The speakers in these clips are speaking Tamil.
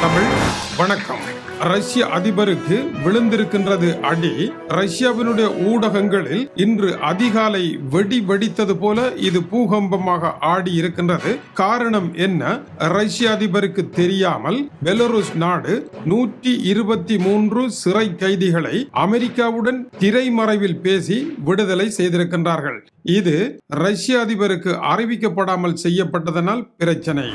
தமிழ். வணக்கம். ரஷ்ய அதிபருக்கு விழுந்திருக்கின்றது அடி. ரஷ்யாவினுடைய ஊடகங்களில் இன்று அதிகாலை வெடி வெடித்தது போல இது பூகம்பமாக ஆடி இருக்கின்றது. காரணம் என்ன? ரஷ்ய அதிபருக்கு தெரியாமல் பெலருஸ் நாடு நூற்றி இருபத்தி மூன்று சிறை கைதிகளை அமெரிக்காவுடன் திரைமறைவில் பேசி விடுதலை செய்திருக்கின்றார்கள். இது ரஷ்ய அதிபருக்கு அறிவிக்கப்படாமல் செய்யப்பட்டதனால் பிரச்சனை.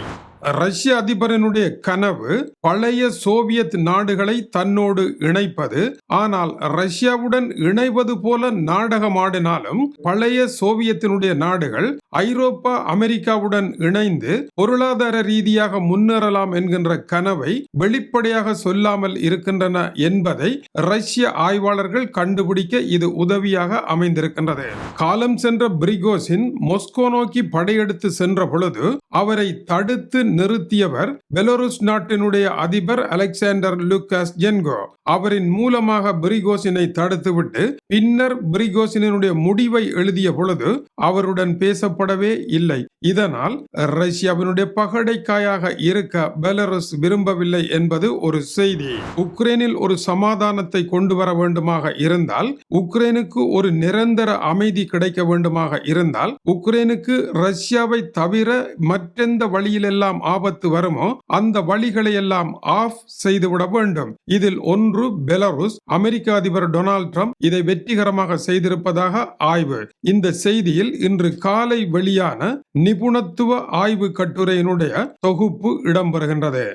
ரஷ்ய அதிபரனுடைய கனவு பழைய சோவியத் நாடுகளை தன்னோடு இணைப்பது. ஆனால் ரஷ்யாவுடன் இணைவது போல நாடகமாடினாலும் பழைய சோவியத்தினுடைய நாடுகள் ஐரோப்பா அமெரிக்காவுடன் இணைந்து பொருளாதார ரீதியாக முன்னேறலாம் என்கின்ற கனவை வெளிப்படையாக சொல்லாமல் இருக்கின்றன என்பதை ரஷ்ய ஆய்வாளர்கள் கண்டுபிடிக்க இது உதவியாக அமைந்திருக்கின்றது. காலம் சென்ற பிரிகோசின் மொஸ்கோ நோக்கி படையெடுத்து சென்ற பொழுது அவரை தடுத்து நிறுத்தியவர் பெலோருஸ் நாட்டினுடைய அதிபர் அலெக்சாண்டர் லூகாஸ் ஜென்கோ. அவரின் மூலமாக பிரிகோசினை தடுத்துவிட்டு பின்னர் பிரிகோசினுடைய முடிவை எழுதிய பொழுது அவருடன் பேசப்படவே இல்லை. இதனால் ரஷ்யாவினுடைய பகடைக்காயாக இருக்க பெலருஸ் விரும்பவில்லை என்பது ஒரு செய்தி. உக்ரைனில் ஒரு சமாதானத்தை கொண்டு வர வேண்டுமாக இருந்தால் உக்ரைனுக்கு ஒரு நிரந்தர அமைதி கிடைக்க வேண்டுமாக இருந்தால் உக்ரைனுக்கு ரஷ்யாவை தவிர மற்றெந்த வழியிலெல்லாம் ஆபத்து வருமோ அந்த வழிகளை எல்லாம் ஆஃப் செய்துவிட வேண்டும். இதில் ஒன்று பெலருஸ் அமெரிக்க அதிபர் டொனால்ட் ட்ரம்ப் இதை வெற்றிகரமாக செய்திருப்பதாக ஆய்வு. இந்த செய்தியில் இன்று காலை வெளியான நிபுணத்துவ ஆய்வு கட்டுரையினுடைய தொகுப்பு இடம்பெறுகின்றது.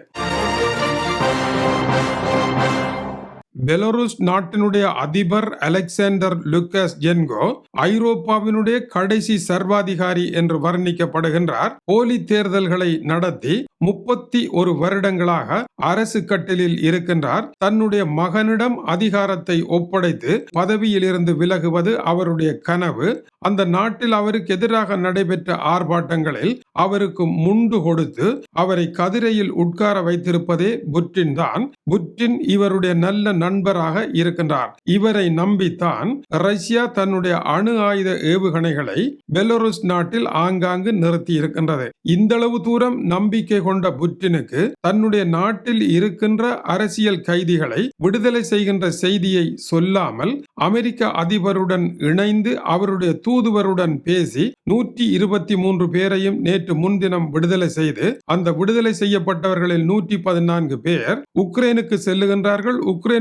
பெலருஸ் நாட்டினுடைய அதிபர் அலெக்சாண்டர் லுக்கஸ் ஜென்கோ ஐரோப்பாவினுடைய கடைசி சர்வாதிகாரி என்று வர்ணிக்கப்படுகின்றார். போலி தேர்தல்களை நடத்தி முப்பத்தி ஒரு வருடங்களாக அரசு கட்டிலில் இருக்கின்றார். தன்னுடைய மகனிடம் அதிகாரத்தை ஒப்படைத்து பதவியில் இருந்து விலகுவது அவருடைய கனவு. அந்த நாட்டில் அவருக்கு எதிராக நடைபெற்ற ஆர்ப்பாட்டங்களில் அவருக்கு முண்டு கொடுத்து அவரை கதிரையில் உட்கார வைத்திருப்பதே புற்றின் தான். புற்றின் இவருடைய நல்ல நண்பராக இருக்கின்றார். இவரை நம்பித்தான் ரஷ்யா தன்னுடைய அணு ஆயுத ஏவுகணைகளை பெலருஸ் நாட்டில் ஆங்காங்கு நிறுத்தி இருக்கின்றது. இந்த அளவு தூரம் நம்பிக்கை கொண்ட புட்டினுக்கு தன்னுடைய நாட்டில் இருக்கின்ற அரசியல் கைதிகளை விடுதலை செய்கின்ற செய்தியை சொல்லாமல் அமெரிக்க அதிபருடன் இணைந்து அவருடைய தூதுவருடன் பேசி நூற்றி இருபத்தி மூன்று பேரையும் நேற்று முன்தினம் விடுதலை செய்து அந்த விடுதலை செய்யப்பட்டவர்களில் நூற்றி பதினான்கு பேர் உக்ரைனுக்கு செல்லுகின்றார்கள்.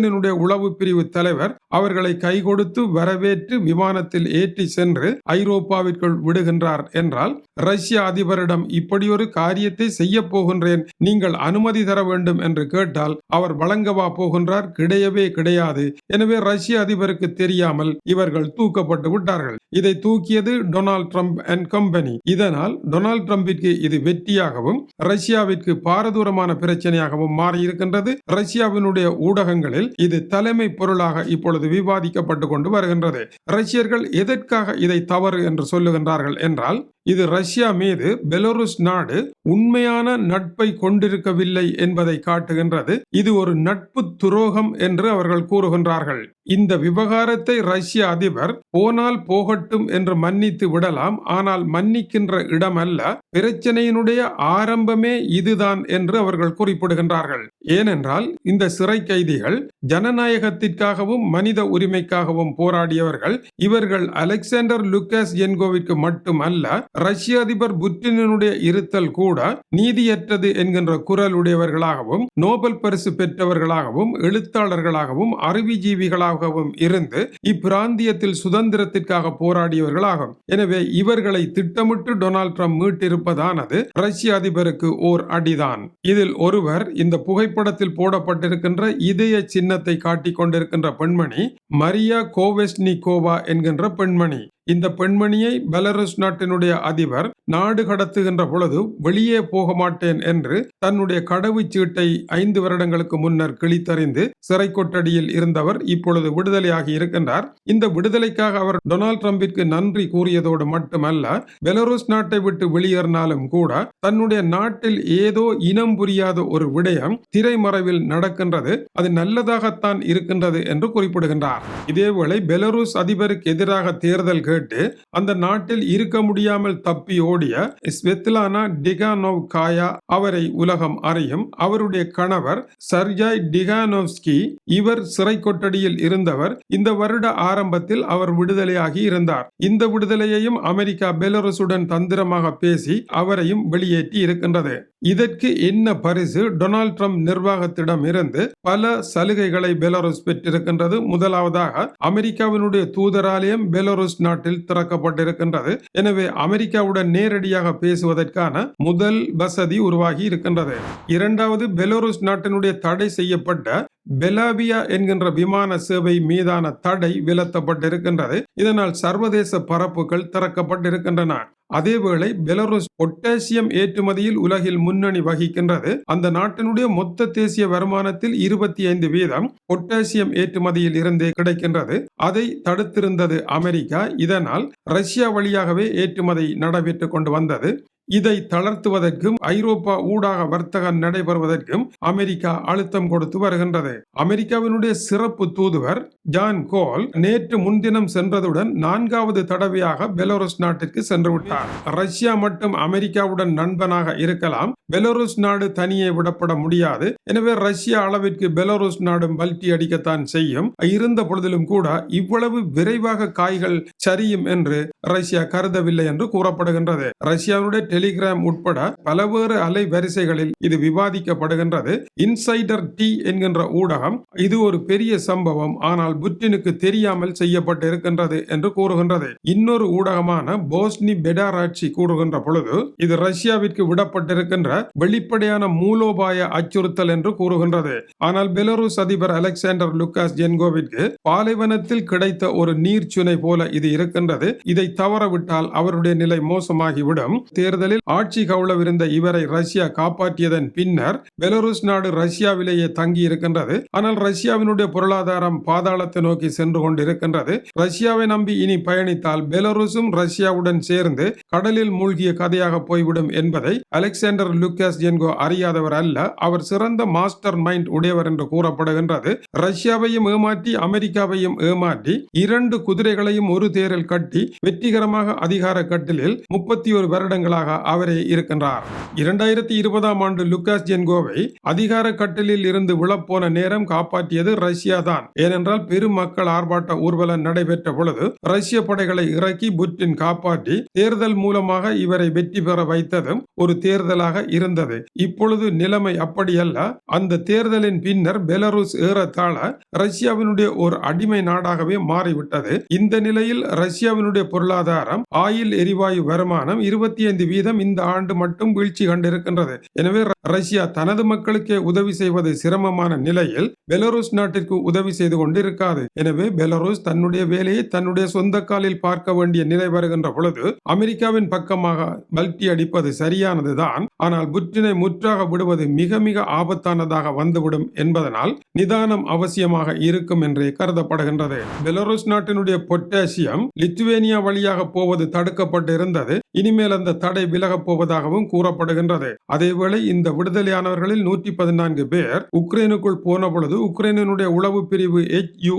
உக்ரைனினுடைய உளவு பிரிவு தலைவர் அவர்களை கை கொடுத்து வரவேற்று விமானத்தில் ஏற்றி சென்று ஐரோப்பாவிற்குள் விடுகின்றார் என்றால் ரஷ்ய அதிபரிடம் இப்படியொரு காரியத்தை செய்ய போகின்றேன். நீங்கள் அனுமதி தர வேண்டும் என்று கேட்டால் அவர் வழங்கவா போகின்றார்? கிடையவே கிடையாது. எனவே ரஷ்ய அதிபருக்கு தெரியாமல் இவர்கள் தூக்கப்பட்டு விட்டார்கள். இதை தூக்கியது டொனால்ட் ட்ரம்ப் அண்ட் கம்பெனி. இதனால் டொனால்ட் ட்ரம்பிற்கு இது வெற்றியாகவும் ரஷ்யாவிற்கு பாரதூரமான பிரச்சனையாகவும் மாறியிருக்கின்றது. ரஷ்யாவினுடைய ஊடகங்களில் இது தலைமை பொருளாக இப்பொழுது விவாதிக்கப்பட்டு கொண்டு வருகின்றது. ரஷ்யர்கள் எதற்காக இதை தவறு என்று சொல்லுகின்றார்கள் என்றால் இது ரஷ்யா மீது பெலருஸ் நாடு உண்மையான நட்பை கொண்டிருக்கவில்லை என்பதை காட்டுகின்றது. இது ஒரு நட்பு துரோகம் என்று அவர்கள் கூறுகின்றார்கள். இந்த விவகாரத்தை ரஷ்ய அதிபர் போனால் போகட்டும் என்று மன்னித்து விடலாம். ஆனால் மன்னிக்கின்ற இடம் அல்ல பிரச்சனையினுடைய ஆரம்பமே இதுதான் என்று அவர்கள் குறிப்பிடுகின்றார்கள். ஏனென்றால் இந்த சிறை கைதிகள் ஜனநாயகத்திற்காகவும் மனித உரிமைக்காகவும் போராடியவர்கள் இவர்கள் அலெக்சாண்டர் லுக்காஸ் என்கோவிற்கு மட்டுமல்ல ரஷ்ய அதிபர் புட்டினுடைய இருத்தல் கூட நீதியற்றது என்கின்ற குரல் உடையவர்களாகவும் நோபல் பரிசு பெற்றவர்களாகவும் எழுத்தாளர்களாகவும் அறிவிஜீவிகளாகவும் இருந்து இப்பிராந்தியத்தில் சுதந்திரத்திற்காக போராடியவர்களாகும். எனவே இவர்களை திட்டமிட்டு டொனால்ட் ட்ரம்ப் மீட்டிருப்பதானது ரஷ்ய அதிபருக்கு ஓர் அடிதான். இதில் ஒருவர் இந்த புகைப்படத்தில் போடப்பட்டிருக்கின்ற இதய சின்ன சின்னத்தை காட்டிக் கொண்டிருக்கின்ற பெண்மணி மரியா கோவெஸ்னிகோவா என்கின்ற பெண்மணி. இந்த பெண்மணியை பெலருஸ் நாட்டினுடைய அதிபர் நாடு கடத்துகின்ற பொழுது வெளியே போக மாட்டேன் என்று தன்னுடைய கடவுச்சீட்டை ஐந்து வருடங்களுக்கு முன்னர் கிழித்தறிந்து சிறை கொட்டடியில் இருந்தவர் இப்பொழுது விடுதலையாகி இருக்கின்றார். இந்த விடுதலைக்காக அவர் டொனால்ட் ட்ரம்பிற்கு நன்றி கூறியதோடு மட்டுமல்ல பெலருஸ் நாட்டை விட்டு வெளியேறினாலும் கூட தன்னுடைய நாட்டில் ஏதோ இனம் புரியாத ஒரு விடயம் திரைமறைவில் நடக்கின்றது. அது நல்லதாகத்தான் இருக்கின்றது என்று குறிப்பிடுகின்றார். இதேவேளை பெலருஸ் அதிபருக்கு எதிராக தேர்தல் கேட்டு கேட்டு அந்த நாட்டில் இருக்க முடியாமல் தப்பி ஓடிய ஸ்வெத்லானா டிகானோவ் காயா அவரை உலகம் அறியும். அவருடைய கணவர் சர்ஜாய் டிகானோவ்ஸ்கி இவர் சிறை கொட்டடியில் இருந்தவர். இந்த வருட ஆரம்பத்தில் அவர் விடுதலையாகி இருந்தார். இந்த விடுதலையையும் அமெரிக்கா பெலருசுடன் தந்திரமாக பேசி அவரையும் வெளியேற்றி இருக்கின்றது. இதற்கு என்ன பரிசு? டொனால்ட் ட்ரம்ப் நிர்வாகத்திடம் இருந்து பல சலுகைகளை பெலாருஸ் பெற்றிருக்கின்றது. முதலாவதாக அமெரிக்காவினுடைய தூதராலயம் பெலாருஸ் நாட்டில் திறக்கப்பட்டிருக்கின்றது. எனவே அமெரிக்காவுடன் நேரடியாக பேசுவதற்கான முதல் வசதி உருவாகி இருக்கின்றது. இரண்டாவது பெலாருஸ் நாட்டினுடைய தடை செய்யப்பட்ட பெலாபியா என்கின்ற விமான சேவை மீதான தடை விலத்தப்பட்டிருக்கின்றது. இதனால் சர்வதேச பரப்புகள் திறக்கப்பட்டிருக்கின்றன. அதேவேளை பெலருஸ் பொட்டாசியம் ஏற்றுமதியில் உலகில் முன்னணி வகிக்கின்றது. அந்த நாட்டினுடைய மொத்த தேசிய வருமானத்தில் இருபத்தி ஐந்து வீதம் பொட்டாசியம் ஏற்றுமதியில் இருந்தே கிடைக்கின்றது. அதை தடுத்திருந்தது அமெரிக்கா. இதனால் ரஷ்யா வழியாகவே ஏற்றுமதி நடைபெற்றுக் கொண்டு வந்தது. இதை தளர்த்துவதற்கும் ஐரோப்பா ஊடாக வர்த்தகம் நடைபெறுவதற்கும் அமெரிக்கா அழுத்தம் கொடுத்து வருகின்றது. அமெரிக்காவினுடைய சிறப்பு தூதுவர் ஜான் கோல் நேற்று முன்தினம் சென்றதுடன் நான்காவது தடவையாக பெலோரஸ் நாட்டிற்கு சென்று விட்டார். ரஷ்யா மட்டும் அமெரிக்காவுடன் நண்பனாக இருக்கலாம். பெலோரஸ் நாடு தனியே விடப்பட முடியாது. எனவே ரஷ்யா அளவிற்கு பெலோரஸ் நாடும் பல்டி அடிக்கத்தான் செய்யும். இருந்த பொழுதிலும் கூட இவ்வளவு விரைவாக காய்கள் சரியும் என்று ரஷ்யா கருதவில்லை என்று கூறப்படுகின்றது. ரஷ்யாவுடைய டெலிகிராம் உட்பட பலவேறு அலை வரிசைகளில் இது விவாதிக்கப்படுகின்றது. இன்சைடர் டி என்கின்ற ஊடகம் இது ஒரு பெரிய சம்பவம். ஆனால் புட்டினுக்கு தெரியாமல் செய்யப்பட்டிருக்கின்றது என்று கூறுகின்றது. இன்னொரு ஊடகமான போஸ்னி பெடாராட்சி கூறுகின்ற பொழுது இது ரஷ்யாவிற்கு விடப்பட்டிருக்கின்ற வெளிப்படையான மூலோபாய அச்சுறுத்தல் என்று கூறுகின்றது. ஆனால் பெலருஸ் அதிபர் அலெக்சாண்டர் லுக்காஸ் ஜென்கோவிற்கு பாலைவனத்தில் கிடைத்த ஒரு நீர்ச்சுனை போல இது இருக்கின்றது. இதை தவறவிட்டால் அவருடைய நிலை மோசமாகிவிடும். தேர்தல் தேர்தலில் ஆட்சி கவுளவிருந்த இவரை ரஷ்யா காப்பாற்றியதன் பின்னர் பெலருஸ் நாடு ரஷ்யாவிலேயே தங்கி இருக்கின்றது ஆனால் ரஷ்யாவினுடைய பொருளாதாரம் பாதாளத்தை நோக்கி சென்று கொண்டிருக்கின்றது. ரஷ்யாவை நம்பி இனி பயணித்தால் பெலருஸும் ரஷ்யாவுடன் சேர்ந்து கடலில் மூழ்கிய கதையாக போய்விடும் என்பதை அலெக்சாண்டர் லுக்காஸ் ஜென்கோ அறியாதவர் அல்ல அவர் சிறந்த மாஸ்டர் மைண்ட் உடையவர் என்று கூறப்படுகின்றது. ரஷ்யாவையும் ஏமாற்றி அமெரிக்காவையும் ஏமாற்றி இரண்டு குதிரைகளையும் ஒரு தேரில் கட்டி வெற்றிகரமாக அதிகார கட்டிலில் முப்பத்தி ஒரு வருடங்களாக அவரே இருக்கின்றார். இரண்டாயிரத்தி இருபதாம் ஆண்டு லுக்காஸ் ஜென்கோவை அதிகார கட்டலில் இருந்து விழப்போன நேரம் காப்பாற்றியது ரஷ்யா தான். ஏனென்றால் பெரும் மக்கள் ஆர்ப்பாட்ட ஊர்வலம் நடைபெற்ற பொழுது ரஷ்ய படைகளை இறக்கி புட்டின் காப்பாற்றி தேர்தல் மூலமாக இவரை வெற்றி பெற வைத்ததும் ஒரு தேர்தலாக இருந்தது. இப்பொழுது நிலைமை அப்படியல்ல. அந்த தேர்தலின் பின்னர் பெலருஸ் ஏறத்தாழ ரஷ்யாவினுடைய ஒரு அடிமை நாடாகவே மாறிவிட்டது. இந்த நிலையில் ரஷ்யாவினுடைய பொருளாதாரம் ஆயில் எரிவாயு வருமானம் இருபத்தி ஐந்து வீதம் இந்த ஆண்டு மட்டும் வீழ்ச்சி கண்டிருக்கின்றது. எனவே ரஷ்யா தனது மக்களுக்கே உதவி செய்வது சிரமமான நிலையில் பெலருஸ் நாட்டிற்கு உதவி செய்து கொண்டிருக்காது. எனவே பெலருஸ் தன்னுடைய வேலையை தன்னுடைய சொந்த காலில் பார்க்க வேண்டிய நிலை வருகின்ற பொழுது அமெரிக்காவின் பக்கமாக பல்டி அடிப்பது சரியானதுதான். ஆனால் புற்றினை முற்றாக விடுவது மிக மிக ஆபத்தானதாக வந்துவிடும் என்பதனால் நிதானம் அவசியமாக இருக்கும் என்றே கருதப்படுகின்றது. பெலருஸ் நாட்டினுடைய பொட்டாசியம் லித்துவேனியா வழியாக போவது தடுக்கப்பட்டு இருந்தது இனிமேல் அந்த தடை விலகப் போவதாகவும் கூறப்படுகின்றது. அதேவேளை இந்த விடுதலையானவர்களில் நூற்றி பதினான்கு பேர் உக்ரைனுக்குள் போன பொழுது உக்ரைனுடைய உளவு பிரிவு எச் யூ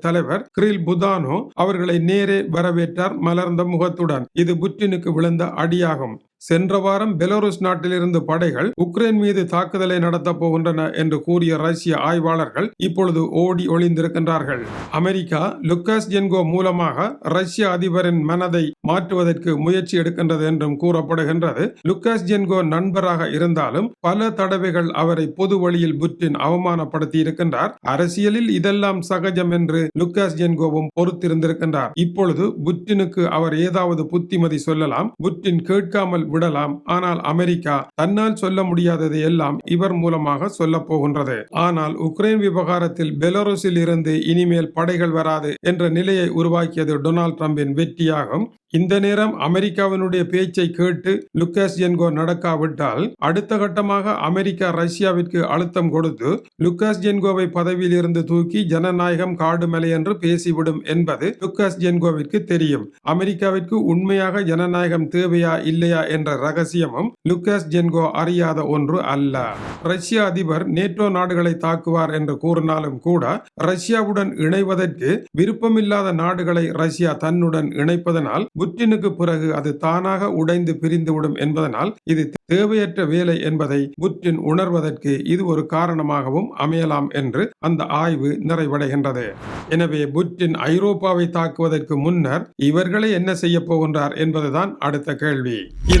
தலைவர் கிரில் புதானோ அவர்களை நேரே வரவேற்றார் மலர்ந்த முகத்துடன். இது புட்டினுக்கு விழுந்த அடியாகும். சென்ற வாரம் பெலாருஸ் நாட்டிலிருந்து படைகள் உக்ரைன் மீது தாக்குதலை நடத்தப் போகின்றன என்று கூறிய ரஷ்ய ஆய்வாளர்கள் இப்பொழுது ஓடி ஒளிந்திருக்கின்றார்கள். அமெரிக்கா லுக்காஸ் ஜென்கோ மூலமாக ரஷ்ய அதிபரின் மனதை மாற்றுவதற்கு முயற்சி எடுக்கின்றது என்றும் கூறப்படுகின்றது. லுக்காஸ் ஜென்கோ நண்பராக இருந்தாலும் பல தடவைகள் அவரை பொது வழியில் புட்டின் அவமானப்படுத்தி இருக்கின்றார். அரசியலில் இதெல்லாம் சகஜம் என்று லுக்காஸ் ஜென்கோவும் பொறுத்திருந்திருக்கின்றார். இப்பொழுது புட்டினுக்கு அவர் ஏதாவது புத்திமதி சொல்லலாம். புட்டின் கேட்காமல் விடலாம். ஆனால் அமெரிக்கா தன்னால் சொல்ல முடியாததை எல்லாம் இவர் மூலமாக சொல்ல போகின்றது. ஆனால் உக்ரைன் விவகாரத்தில் பெலாருஸில் இருந்து இனிமேல் படைகள் வராது என்ற நிலையை உருவாக்கியது டொனால்ட் டிரம்பின் வெற்றியாகும். இந்த நேரம் அமெரிக்காவினுடைய பேச்சை கேட்டு லுக்காஸ் ஜென்கோ நடக்காவிட்டால் அடுத்த கட்டமாக அமெரிக்கா ரஷ்யாவிற்கு அழுத்தம் கொடுத்து லுக்காஸ் ஜென்கோவை பதவியில் இருந்து தூக்கி ஜனநாயகம் காடுமலை என்று பேசிவிடும் என்பது லுக்காஸ் ஜென்கோவிற்கு தெரியும். அமெரிக்காவிற்கு உண்மையாக ஜனநாயகம் தேவையா இல்லையா என்ற ரகசியமும் லுக்காஸ் ஜென்கோ அறியாத ஒன்று அல்ல. ரஷ்ய அதிபர் நேட்டோ நாடுகளை தாக்குவார் என்று கூறினாலும் கூட ரஷ்யாவுடன் இணைவதற்கு விருப்பமில்லாத நாடுகளை ரஷ்யா தன்னுடன் இணைப்பதனால் புட்டினுக்கு பிறகு அது தானாக உடைந்து பிரிந்துவிடும் என்பதனால் இது தேவையற்ற வேலை என்பதை புட்டின் உணர்வதற்கு இது ஒரு காரணமாகவும் அமையலாம் என்று அந்த ஆய்வு நிறைவடைகின்றது. எனவே புட்டின் ஐரோப்பாவை தாக்குவதற்கு முன்னர் இவர்களே என்ன செய்ய போகின்றார் என்பதுதான் அடுத்த கேள்வி.